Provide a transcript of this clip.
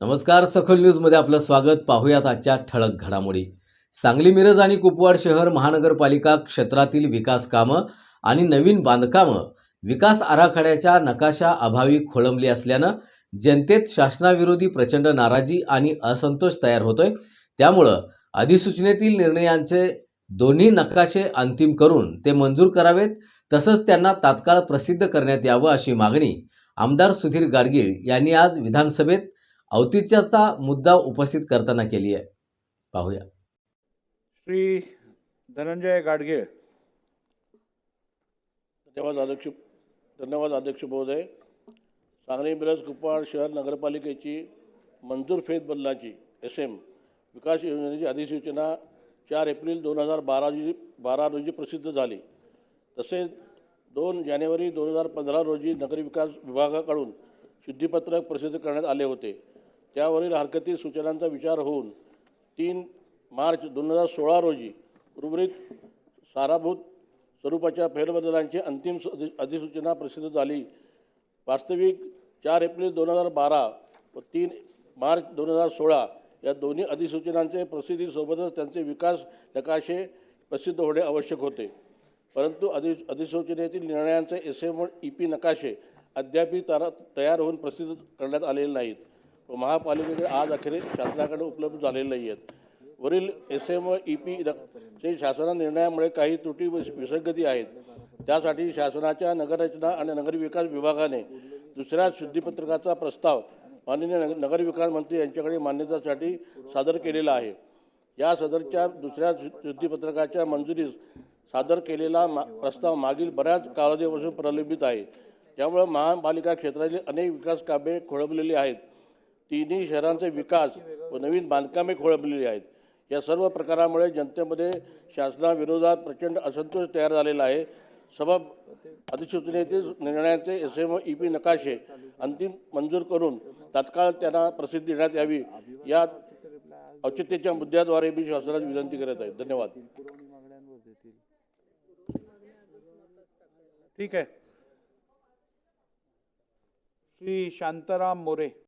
नमस्कार सखोल न्यूजमध्ये आपलं स्वागत. पाहूयात आजच्या ठळक घडामोडी. सांगली मिरज आणि कुपवाड शहर महानगरपालिका क्षेत्रातील विकास कामं आणि नवीन बांधकामं विकास आराखड्याच्या नकाशा अभावी खोळंबली असल्यानं जनतेत शासनाविरोधी प्रचंड नाराजी आणि असंतोष तयार होतोय. त्यामुळं अधिसूचनेतील निर्णयांचे दोन्ही नकाशे अंतिम करून ते मंजूर करावेत तसंच त्यांना तात्काळ प्रसिद्ध करण्यात यावं अशी मागणी आमदार सुधीर गाडगीळ यांनी आज विधानसभेत औचित्याचा मुद्दा उपस्थित करताना केली आहे. पाहूया. श्री धनंजय गाडगीळ धन्यवाद अध्यक्ष धन्यवाद अध्यक्ष महोदय. सांगली मिरज कुपवाड शहर नगरपालिकेची मंजूर फेरबदलाची एस एम विकास योजनेची अधिसूचना चार एप्रिल दोन हजार बारा रोजी बारा रोजी प्रसिद्ध झाली. तसेच दोन जानेवारी दोन हजार पंधरा रोजी नगरविकास विभागाकडून शुद्धीपत्रक प्रसिद्ध करण्यात आले होते. त्यावरील हरकती सूचनांचा विचार होऊन तीन मार्च दोन हजार सोळा रोजी उर्वरित साराभूत स्वरूपाच्या फेरबदलांची अंतिम अधि- अधिसूचना प्रसिद्ध झाली. वास्तविक चार एप्रिल दोन हजार बारा व तीन मार्च दोन हजार सोळा या दोन्ही अधिसूचनांचे प्रसिद्धीसोबतच त्यांचे विकास नकाशे प्रसिद्ध होणे आवश्यक होते. परंतु अधि अधिसूचनेतील निर्णयांचे एस एम ई पी नकाशे अद्याप तारा तयार होऊन प्रसिद्ध करण्यात आलेले नाहीत. व महापालिकेकडे आज अखेरीस शासनाकडे उपलब्ध झालेले नाही आहेत वरील एस एम व ई पी चे शासना निर्णयामुळे काही त्रुटी विसंगती आहेत. त्यासाठी शासनाच्या नगररचना आणि नगरविकास विभागाने दुसऱ्या शुद्धीपत्रकाचा प्रस्ताव माननीय नग- नगरविकास मंत्री यांच्याकडे मान्यतेसाठी सादर केलेला आहे. या सदरच्या दुसऱ्या शुद्धीपत्रकाच्या मंजुरीस सादर केलेला मा प्रस्ताव मागील बऱ्याच कालावधीपासून प्रलंबित आहे. त्यामुळे महापालिका क्षेत्रातील अनेक विकास कामे खोळंबलेली आहेत. तिन्ही शहरांचे विकास व नवीन बांधकामे खोळंबलेली आहेत. या सर्व प्रकारामुळे जनतेमध्ये शासनाविरोधात प्रचंड असंतोष तयार झालेला आहे. सबब अधिसूचनेतील निर्णयाचे एस एम ई पी नकाशे अंतिम मंजूर करून तात्काळ त्यांना प्रसिद्धी देण्यात यावी. या औचित्याच्या मुद्द्याद्वारे मी शासनाची विनंती करत आहे. धन्यवाद. ठीक आहे. श्री शांताराम मोरे.